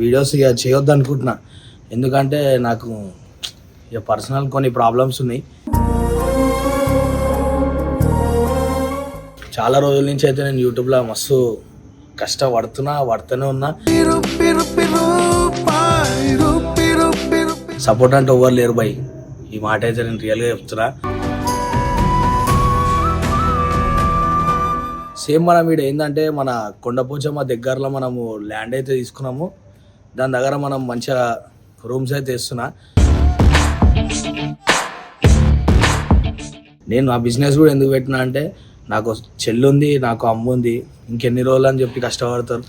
Videos ఇక చేయొద్దు అనుకుంటున్నా ఎందుకంటే నాకు ఇక పర్సనల్ కొన్ని ప్రాబ్లమ్స్ ఉన్నాయి. చాలా రోజుల నుంచి అయితే నేను యూట్యూబ్లో మస్తు కష్టపడుతున్నా పడుతూనే ఉన్నా. సపోర్ట్ అంటే ఎవరు లేరు బై. ఈ మాట అయితే నేను రియల్గా చెప్తున్నా. సేమ్ మనం వీడు ఏంటంటే మన కొండపోచమ్మ దగ్గరలో మనము ల్యాండ్ అయితే తీసుకున్నాము. దాని దగ్గర మనం మంచిగా రూమ్స్ అయితే ఇస్తున్నా నేను ఆ బిజినెస్ కూడా ఎందుకు పెట్టినా అంటే నాకు చెల్లు ఉంది నాకు అమ్మ ఉంది ఇంకెన్ని రోజులు అని చెప్పి కష్టపడతారు.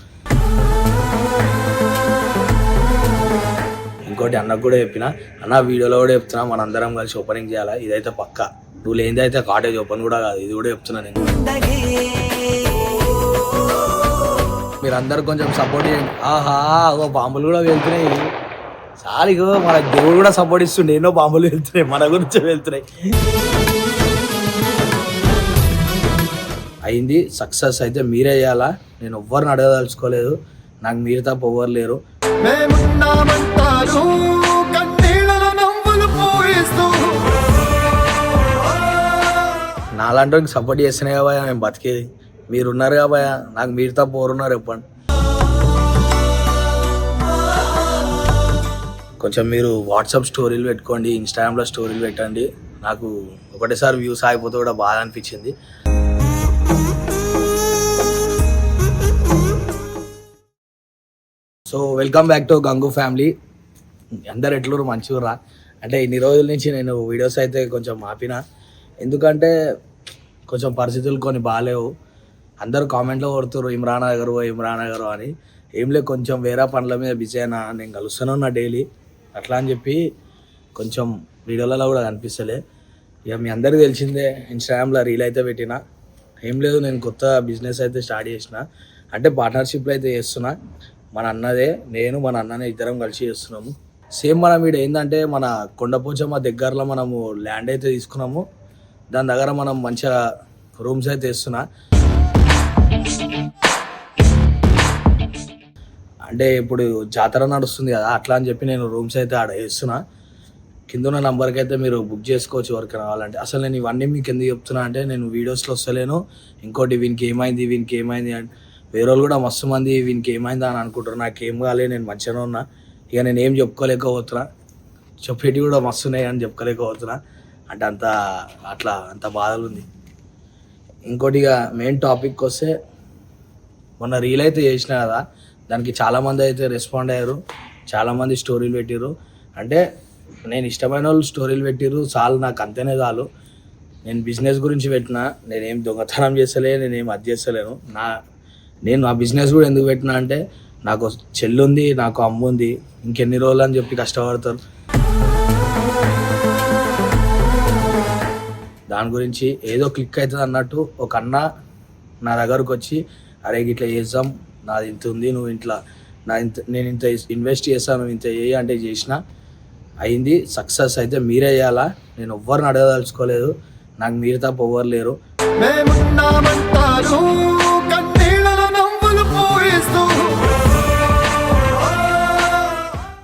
ఇంకోటి అన్నకు కూడా చెప్పిన అన్న వీడియోలో కూడా చెప్తున్నా మన అందరం కలిసి ఓపెనింగ్ చేయాలా? ఇదైతే పక్క. నువ్వు లేనిది అయితే కాటేజ్ ఓపెన్ కూడా కాదు ఇది కూడా చెప్తున్నా నేను. మీరందరూ కొంచెం సపోర్ట్ చేయండి. ఆహా ఓ బాంబులు కూడా వెళ్తున్నాయి. సారిగో మన దేవుడు కూడా సపోర్ట్ ఇస్తుండే. ఎన్నో బాంబులు వెళ్తున్నాయి మన గురించి వెళ్తున్నాయి. అయింది సక్సెస్ అయితే మీరే చేయాలా? నేను ఎవ్వరిని అడగదలుచుకోలేదు. నాకు మీరు తప్ప ఎవ్వరు లేరు. నాలాంటి సపోర్ట్ చేస్తేనే కాబోయా నేను బతికేది. మీరు ఉన్నారు కాబోయా నాకు మీరు తప్ప ఎవరున్నారు చెప్పండి. కొంచెం మీరు వాట్సాప్ స్టోరీలు పెట్టుకోండి ఇన్స్టాగ్రామ్లో స్టోరీలు పెట్టండి. నాకు ఒకటేసారి వ్యూస్ ఆగిపోతే కూడా బాధ అనిపించింది. So welcome back to Gangu family. అందరు ఎట్లూరు మంచిగా అంటే ఇన్ని రోజుల నుంచి నేను వీడియోస్ అయితే కొంచెం ఆపిన. ఎందుకంటే కొంచెం పరిస్థితులు కొన్ని బాగాలేవు. అందరు కామెంట్లో కొడుతున్నారు ఇమ్రాన్ నగర్ ఇమ్రాన్ నగర్ అని. ఏం లేదు కొంచెం వేరే పనుల మీద బిజీ అయినా నేను కలుస్తూనే ఉన్నా డైలీ. అట్లా అని చెప్పి కొంచెం వీడియోలలో కూడా కనిపిస్తలే. ఇక మీ అందరికీ తెలిసిందే ఇన్స్టాగ్రామ్లో రీల్ అయితే పెట్టిన. ఏం లేదు నేను కొత్త బిజినెస్ అయితే స్టార్ట్ చేసిన. అంటే పార్ట్నర్షిప్లో అయితే చేస్తున్నా. మన అన్నదే నేను మన అన్ననే ఇద్దరం కలిసి చేస్తున్నాము. సేమ్ మనం వీడు ఏంటంటే మన కొండపోచమ్మ దగ్గరలో మనము ల్యాండ్ అయితే తీసుకున్నాము. దాని దగ్గర మనం మంచిగా రూమ్స్ అయితే వేస్తున్నా అంటే ఇప్పుడు జాతర నడుస్తుంది కదా అట్లా అని చెప్పి నేను రూమ్స్ అయితే ఆడ వేస్తున్నా. కింద ఉన్న నంబర్కి అయితే మీరు బుక్ చేసుకోవచ్చు ఎవరికి రావాలంటే అసలు నేను ఇవన్నీ మీకు ఎందుకు చెప్తున్నా అంటే నేను వీడియోస్లో వస్తలేను. ఇంకోటి వీనికి ఏమైంది వీనికి ఏమైంది అని. వేరే వాళ్ళు కూడా మస్తు మంది వీనికి ఏమైందా అని అనుకుంటారు నాకు ఏం కాలే నేను మంచిగానే ఉన్నా. ఇక నేను ఏం చెప్పుకోలేకపోతున్నా. చెప్పేటి కూడా మస్తున్నాయి అని చెప్పుకోలేకపోతున్నా. అంటే అంత అట్లా అంత బాధలు ఉంది ఇంకోటి ఇక మెయిన్ టాపిక్ వస్తే మొన్న రీల్ అయితే చేసిన కదా దానికి చాలామంది అయితే రెస్పాండ్ అయ్యారు చాలామంది స్టోరీలు పెట్టిర్రు. అంటే నేను ఇష్టమైన వాళ్ళు స్టోరీలు పెట్టిర్రు చాలు నాకు అంతేనే చాలు. నేను బిజినెస్ గురించి పెట్టిన నేనేం దొంగతనం చేస్తలే నేనేం అది చేస్తలేను. నా నేను నా బిజినెస్ కూడా ఎందుకు పెట్టినా అంటే నాకు చెల్లుంది నాకు అమ్ముంది ఇంకెన్ని రోజులు అని చెప్పి కష్టపడతారు. దాని గురించి ఏదో క్లిక్ అవుతుంది అన్నట్టు ఒక అన్న నా దగ్గరకు వచ్చి అరే ఇట్లా చేద్దాం నాది ఇంత ఉంది నువ్వు ఇంట్లో నా ఇంత నేను ఇంత ఇన్వెస్ట్ చేస్తాను ఇంత చేయి అంటే చేసిన అయింది సక్సెస్ అయితే మీరే చేయాలా? నేను ఎవ్వరిని అడగదలుచుకోలేదు నాకు మీరు తప్ప ఎవ్వరు లేరు.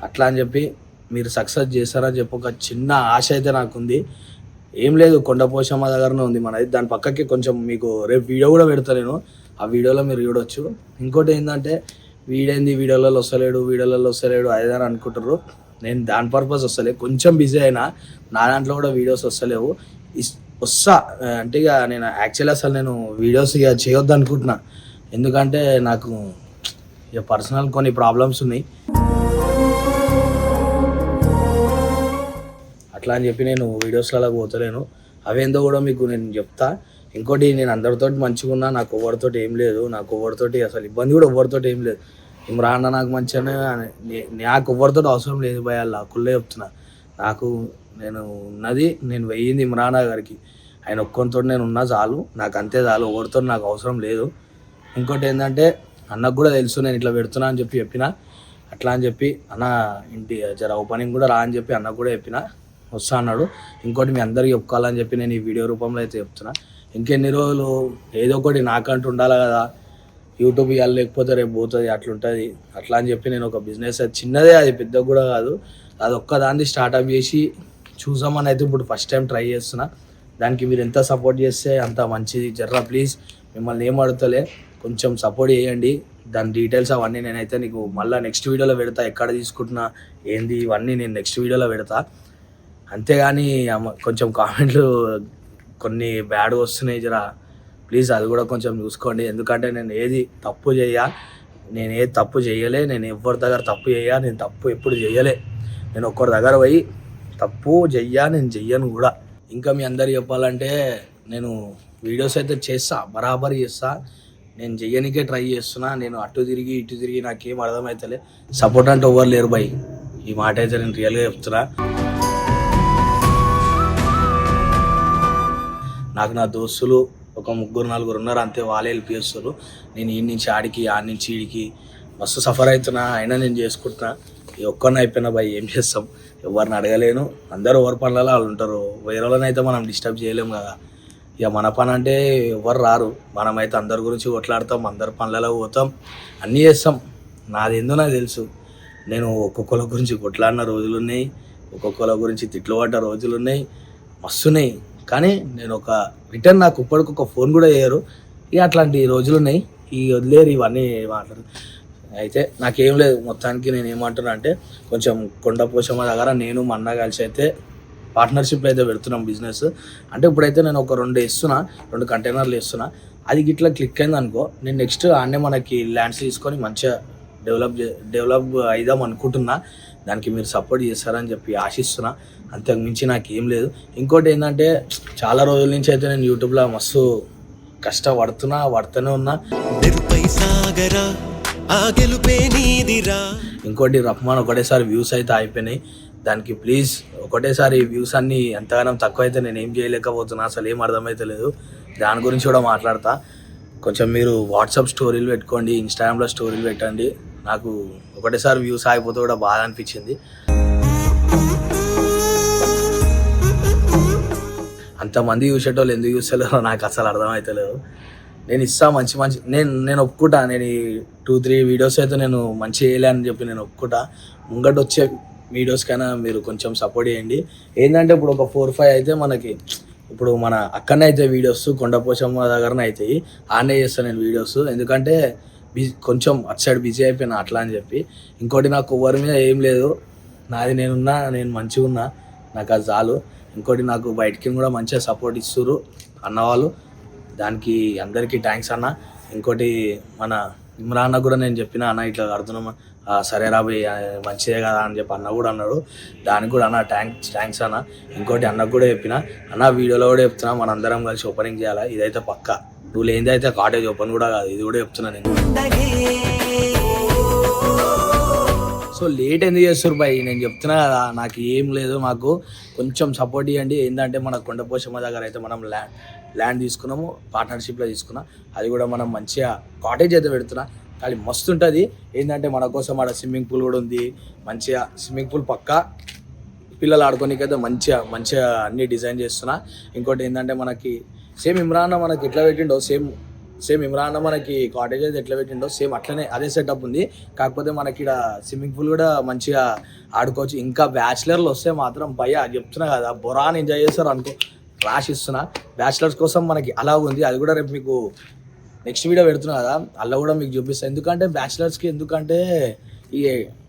అట్లా అని చెప్పి మీరు సక్సెస్ చేస్తారని చెప్పి ఒక చిన్న ఆశ అయితే నాకుంది. ఏం లేదు కొండపోషమ్మ దగ్గరనే ఉంది మనది. దాని పక్కకి కొంచెం మీకు రేపు వీడియో కూడా పెడతా నేను. ఆ వీడియోలో మీరు చూడొచ్చు. ఇంకోటి ఏంటంటే వీడేంది వీడియోలలో వస్తలేడు వీడియోలలో వస్తలేడు అదేదని అనుకుంటారు నేను దాని పర్పస్ వస్తలేదు కొంచెం బిజీ అయినా నా దాంట్లో కూడా వీడియోస్ వస్తలేవు ఇస్- వస్తా అంటే ఇక నేను యాక్చువల్లీ అసలు నేను వీడియోస్ ఇక చేయొద్దు అనుకుంటున్నా. ఎందుకంటే నాకు ఇక పర్సనల్ కొన్ని ప్రాబ్లమ్స్ ఉన్నాయి. అట్లా అని చెప్పి నేను వీడియోస్లలో పోతలేను. అవేందో కూడా మీకు నేను చెప్తా. ఇంకోటి నేను అందరితోటి మంచిగా ఉన్నా నాకు ఎవరితోటి ఏం లేదు నాకు ఎవరితోటి అసలు ఇబ్బంది కూడా ఎవరితోటి ఏం లేదు. ఇమ్రాన్ అన్న నాకు మంచిగానే నాకు ఎవరితోటి అవసరం లేదు భయ కుళ్ళే చెప్తున్నా. నాకు నేను ఉన్నది నేను వెయ్యింది ఇమ్రాన్ గారికి. ఆయన ఒక్కొనితో నేను ఉన్నా చాలు నాకు అంతే చాలు ఎవరితో నాకు అవసరం లేదు. ఇంకోటి ఏంటంటే అన్నకు కూడా తెలుసు నేను ఇట్లా పెడుతున్నా అని చెప్పి చెప్పిన. అట్లా అని చెప్పి అన్న ఇంటి జర ఓపెనింగ్ కూడా రా అని చెప్పి అన్న కూడా చెప్పిన. వస్తా అన్నాడు. ఇంకోటి మీ అందరికి చెప్పుకోవాలని చెప్పి నేను ఈ వీడియో రూపంలో అయితే చెప్తున్నా. ఇంకెన్ని రోజులు ఏదో ఒకటి నాకంటూ ఉండాలి కదా. యూట్యూబ్ ఇవ్వాలి లేకపోతే రేపు పోతుంది అట్లుంటుంది. అట్లా అని చెప్పి నేను ఒక బిజినెస్ అది చిన్నదే అది పెద్ద కూడా కాదు. అది ఒక్కదాన్ని స్టార్ట్అప్ చేసి చూసామని అయితే ఇప్పుడు ఫస్ట్ టైం ట్రై చేస్తున్నా. దానికి మీరు ఎంత సపోర్ట్ చేస్తే అంత మంచిది. జర్రా ప్లీజ్. మిమ్మల్ని ఏం అడుగుతలే. కొంచెం సపోర్ట్ చేయండి. దాని డీటెయిల్స్ అవన్నీ నేనైతే నీకు మళ్ళీ నెక్స్ట్ వీడియోలో పెడతా. ఎక్కడ తీసుకుంటున్నా ఏంది ఇవన్నీ నేను నెక్స్ట్ వీడియోలో పెడతా. అంతేగాని కొంచెం కామెంట్లు కొన్ని బ్యాడ్ వస్తున్నాయి జరా. ప్లీజ్ అది కూడా కొంచెం చూసుకోండి. ఎందుకంటే నేను ఏది తప్పు చేయ నేను ఏది తప్పు చేయలే నేను ఎవరి దగ్గర తప్పు చేయ నేను తప్పు ఎప్పుడు చేయలే. నేను ఒక్కరి దగ్గర పోయి తప్పు చెయ్యా నేను చెయ్యను కూడా. ఇంకా మీ అందరు చెప్పాలంటే నేను వీడియోస్ అయితే చేస్తా బరాబర్ చేస్తా. నేను చెయ్యనికే ట్రై చేస్తున్నా. నేను అటు తిరిగి ఇటు తిరిగి నాకేం అర్థమవుతలే సపోర్ట్ అంటే ఎవరు లేరు బై. ఈ మాట అయితే నేను రియల్గా చెప్తున్నా. నాకు నా దోస్తులు ఒక ముగ్గురు నలుగురు ఉన్నారు. అంతే వాళ్ళే హెల్ప్ చేస్తారు. నేను ఈ నుంచి ఆడికి ఆడి నుంచి ఈడికి. మస్తు సఫర్ అవుతున్నా. అయినా నేను చేసుకుంటున్నా. ఈ ఒక్కరిని అయిపోయినా భయ్ ఏం చేస్తాం? ఎవరిని అడగలేను. అందరూ ఎవరి పనులలో వాళ్ళు ఉంటారు. వేరే అయితే మనం డిస్టర్బ్ చేయలేము కదా. ఇక మన పని అంటే ఎవరు రారు. మనమైతే అందరి గురించి కొట్లాడతాం. అందరి పనులలో పోతాం. అన్నీ చేస్తాం. నాది నాకు తెలుసు. నేను ఒక్కొక్కరి గురించి కొట్లాడిన రోజులు ఉన్నాయి ఒక్కొక్కరి గురించి తిట్లు పడ్డ రోజులు ఉన్నాయి మస్తున్నాయి. కానీ నేను ఒక రిటర్న్ నాకు ఇప్పటికి ఒక ఫోన్ కూడా చేయరు. ఇక అట్లాంటి రోజులు ఉన్నాయి ఈ వదిలేరు ఇవన్నీ మాట్లాడు అయితే నాకేం లేదు. మొత్తానికి నేను ఏమంటున్నా అంటే కొంచెం కొండ పోషమ్మ దగ్గర నేను మా అన్న కలిసి అయితే పార్ట్నర్షిప్లో అయితే పెడుతున్నాం బిజినెస్ అంటే ఇప్పుడైతే నేను ఒక రెండు ఇస్తున్నా రెండు కంటైనర్లు ఇస్తున్నా అది గిట్లా క్లిక్ అయింది అనుకో నేను నెక్స్ట్ ఆడనే మనకి ల్యాండ్స్ తీసుకొని మంచిగా డెవలప్ చే- డెవలప్ అయిదాం అనుకుంటున్నా. దానికి మీరు సపోర్ట్ చేస్తారని చెప్పి ఆశిస్తున్నా. అంతకు మించి నాకు ఏం లేదు. ఇంకోటి ఏంటంటే చాలా రోజుల నుంచి అయితే నేను యూట్యూబ్లో మస్తు కష్టపడుతున్నా పడుతూనే ఉన్నా. ఇంకోటి రహమాన్ ఒకటేసారి వ్యూస్ అయితే అయిపోయినాయి దానికి ప్లీజ్ ఒకటేసారి వ్యూస్ అన్ని ఎంతగానో తక్కువ అయితే నేను ఏం చేయలేకపోతున్నా. అసలు ఏం అర్థమైతే లేదు. దాని గురించి కూడా మాట్లాడతా. కొంచెం మీరు వాట్సాప్ స్టోరీలు పెట్టుకోండి ఇన్స్టాగ్రామ్లో స్టోరీలు పెట్టండి. నాకు ఒకటేసారి వ్యూస్ ఆగిపోతే కూడా బాధ అనిపించింది. అంతమంది చూసేటోళ్ళు ఎందుకు చూస్తలేరో నాకు అసలు అర్థమవుతలేదు నేను ఇస్తా మంచి మంచి నేను నేను ఒప్పుకుంటా. నేను ఈ టూ త్రీ వీడియోస్ అయితే నేను మంచి చేయలే అని చెప్పి నేను ఒప్పుకుంటా. ముంగట వచ్చే వీడియోస్కైనా మీరు కొంచెం సపోర్ట్ చేయండి. ఏంటంటే ఇప్పుడు ఒక ఫోర్ ఫైవ్ అయితే మనకి ఇప్పుడు మన అక్కడనే అయితే వీడియోస్ కొండపోచమ్మ దగ్గరనే అవుతాయి ఆనే చేస్తాను నేను వీడియోస్ ఎందుకంటే బిజీ కొంచెం అటు సైడ్ బిజీ అయిపోయినా అట్లా అని చెప్పి. ఇంకోటి నాకు ఎవరి మీద ఏం లేదు. నాది నేనున్నా నేను మంచిగా ఉన్నా నాకు అది చాలు. ఇంకోటి నాకు బయటికి కూడా మంచిగా సపోర్ట్ ఇస్తుర్రు అన్నవాళ్ళు దానికి అందరికీ థ్యాంక్స్ అన్న. ఇంకోటి మన ఇమ్రాన్ కూడా నేను చెప్పిన అన్న ఇట్లా కడుతున్నాం సరే రాబోయ్ మంచిదే కదా అని చెప్పి అన్న కూడా అన్నాడు. దానికి కూడా అన్న థ్యాంక్స్ థ్యాంక్స్ అన్న. ఇంకోటి అన్నకు కూడా చెప్పిన అన్న వీడియోలో కూడా చెప్తున్నా మన అందరం కలిసి ఓపెనింగ్ చేయాలి? ఇదైతే పక్కా. నువ్వు అయితే కాటేజ్ ఓపెన్ కూడా కాదు. ఇది కూడా చెప్తున్నా నేను. సో లేట్ ఎందుకు చేస్తారు బాయ్ నేను చెప్తున్నా కదా నాకు ఏం లేదు మాకు. కొంచెం సపోర్ట్ ఇవ్వండి. ఏంటంటే మన కొండపోషమ్మ దగ్గర అయితే మనం ల్యాండ్ ల్యాండ్ తీసుకున్నాము పార్ట్నర్షిప్లో తీసుకున్నాం. అది కూడా మనం మంచిగా కాటేజ్ అయితే పెడుతున్నా. కానీ మస్తు ఉంటుంది. ఏంటంటే మన కోసం ఆడ స్విమ్మింగ్ పూల్ కూడా ఉంది. మంచిగా స్విమ్మింగ్ పూల్ పక్క పిల్లలు ఆడుకోనికైతే మంచిగా మంచిగా అన్ని డిజైన్ చేస్తున్నా. ఇంకోటి ఏంటంటే మనకి సేమ్ ఇమ్రాన్ మనకి ఎట్లా పెట్టిండో సేమ్ సేమ్ ఇమ్రాన్ మనకి కాటేజ్ అయితే ఎట్లా పెట్టిండో సేమ్ అట్లనే అదే సెటప్ ఉంది. కాకపోతే మనకి ఇక్కడ స్విమ్మింగ్ పూల్ కూడా మంచిగా ఆడుకోవచ్చు. ఇంకా బ్యాచిలర్లు వస్తే మాత్రం భయ చెప్తున్నా కదా బొరాన్ ఎంజాయ్ చేస్తారు అనుకో రాసి ఇస్తున్నా. బ్యాచిలర్స్ కోసం మనకి అలా ఉంది. అది కూడా రేపు మీకు నెక్స్ట్ వీడియో పెడుతున్నా కదా అలా కూడా మీకు చూపిస్తాను ఎందుకంటే బ్యాచిలర్స్కి ఎందుకంటే ఈ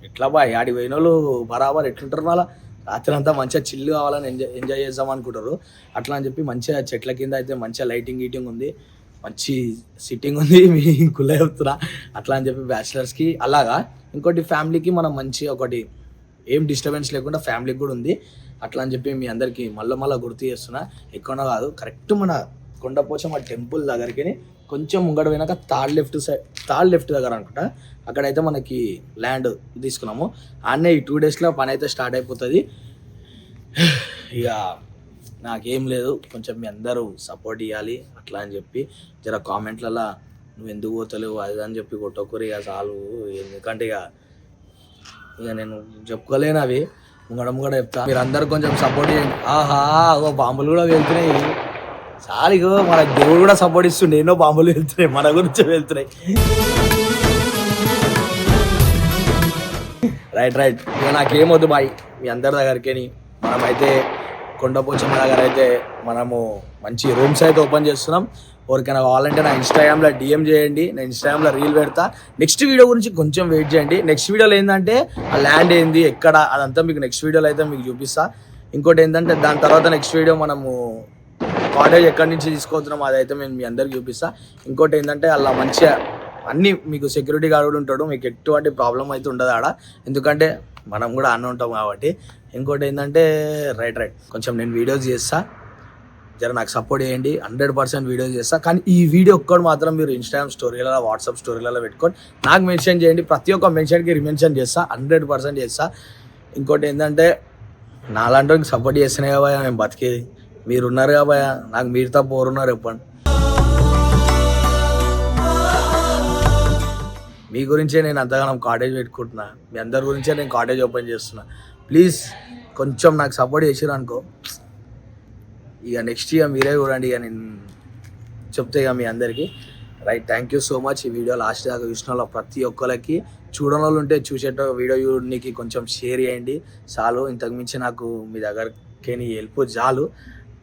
ఎట్లా బాయ్ ఆడి పోయిన వాళ్ళు బరాబర్ ఎట్లుంటారు మళ్ళీ? రాత్రి అంతా మంచిగా చిల్లు కావాలని ఎంజాయ్ ఎంజాయ్ చేద్దాం అనుకుంటారు. అట్లా అని చెప్పి మంచిగా చెట్ల కింద అయితే మంచిగా లైటింగ్ గీటింగ్ ఉంది. మంచి సిట్టింగ్ ఉంది మీ కుల్ల చెప్తున్నా. అట్లా అని చెప్పి బ్యాచిలర్స్కి అలాగా. ఇంకోటి ఫ్యామిలీకి మనం మంచి ఒకటి ఏం డిస్టర్బెన్స్ లేకుండా ఫ్యామిలీకి కూడా ఉంది. అట్లా అని చెప్పి మీ అందరికీ మళ్ళీ మళ్ళీ గుర్తు చేస్తున్నా. ఎక్కడో కాదు కరెక్ట్ మన కొండపోచమ్మ టెంపుల్ దగ్గరికి కొంచెం ముంగడ పోయినాక third left side third left దగ్గర అనుకుంటా. అక్కడైతే మనకి ల్యాండ్ తీసుకున్నాము. ఆడనే ఈ టూ డేస్లో పని అయితే స్టార్ట్ అయిపోతుంది. ఇక నాకేం లేదు. కొంచెం మీ అందరూ సపోర్ట్ ఇవ్వాలి అట్లా అని చెప్పి జర కామెంట్లలో నువ్వు ఎందుకు పోతలేవు? అది అని చెప్పి కొట్టొక్కరు ఇక చాలు. ఎందుకంటే ఇక ఇక నేను చెప్పుకోలేను అవి. ముంగడ ముంగడ చెప్తా. మీరు అందరు కొంచెం సపోర్ట్ చేయండి. ఆహా ఓ బాంబులు కూడా వెళ్తున్నాయి. చాలు మన దేవుడు కూడా సపోర్ట్ ఇస్తుండే. ఎన్నో బాంబులు వెళ్తున్నాయి మన గురించి వెళ్తున్నాయి. రైట్ రైట్ ఇక నాకేమొద్దు బాయ్. మీ అందరి దగ్గరికి మనమైతే కొండపోచమ్మ దగ్గర అయితే మనము మంచి రూమ్స్ అయితే ఓపెన్ చేస్తున్నాం. ఎవరికైనా కావాలంటే నా ఇన్స్టాగ్రామ్లో డిఎం చేయండి. నేను ఇన్స్టాగ్రామ్లో రీల్ పెడతా. నెక్స్ట్ వీడియో గురించి కొంచెం వెయిట్ చేయండి. నెక్స్ట్ వీడియోలో ఏంటంటే ఆ ల్యాండ్ ఏంది ఎక్కడ అదంతా మీకు నెక్స్ట్ వీడియోలో అయితే మీకు చూపిస్తా. ఇంకోటి ఏంటంటే దాని తర్వాత నెక్స్ట్ వీడియో మనము కాటేజ్ ఎక్కడి నుంచి తీసుకొస్తున్నాం అదైతే నేను మీ అందరికి చూపిస్తా. ఇంకోటి ఏంటంటే అలా మంచిగా అన్ని మీకు సెక్యూరిటీ గార్డ్ కూడా ఉంటాడు. మీకు ఎటువంటి ప్రాబ్లం అయితే ఉండదు ఆడ. ఎందుకంటే మనం కూడా అన్న ఉంటాం కాబట్టి. ఇంకోటి ఏంటంటే రైట్ రైట్ కొంచెం నేను వీడియోస్ చేస్తా. జర నాకు సపోర్ట్ చేయండి. హండ్రెడ్ పర్సెంట్ వీడియోస్ చేస్తా. కానీ ఈ వీడియో ఒక్కటి మాత్రం మీరు ఇన్స్టాగ్రామ్ స్టోరీలలో వాట్సాప్ స్టోరీలలో పెట్టుకొని నాకు మెన్షన్ చేయండి. ప్రతి ఒక్క మెన్షన్కి రిమెన్షన్ చేస్తా. హండ్రెడ్ పర్సెంట్ చేస్తా. ఇంకోటి ఏంటంటే నాలాంటి సపోర్ట్ చేస్తేనే కాబట్టి నేను బతికేది. మీరున్నారు కాబోయా నాకు మీరు తప్ప ఎవరున్నారు చెప్పండి. మీ గురించే నేను అంతగానం కాటేజ్ పెట్టుకుంటున్నా. మీ అందరి గురించే నేను కాటేజ్ ఓపెన్ చేస్తున్నా. ప్లీజ్ కొంచెం నాకు సపోర్ట్ చేసిరు అనుకో. ఇక నెక్స్ట్ ఇక మీరే చూడండి ఇక నేను చెప్తే ఇక మీ అందరికీ. Right thank you so much ఈ వీడియో లాస్ట్ దాకా చూసిన వాళ్ళ ప్రతి ఒక్కరికి చూడని వాళ్ళు ఉంటే చూసేట వీడియో చూడడానికి కొంచెం షేర్ చేయండి. చాలు ఇంతకు మించి నాకు మీ దగ్గరికి హెల్ప్ చాలు.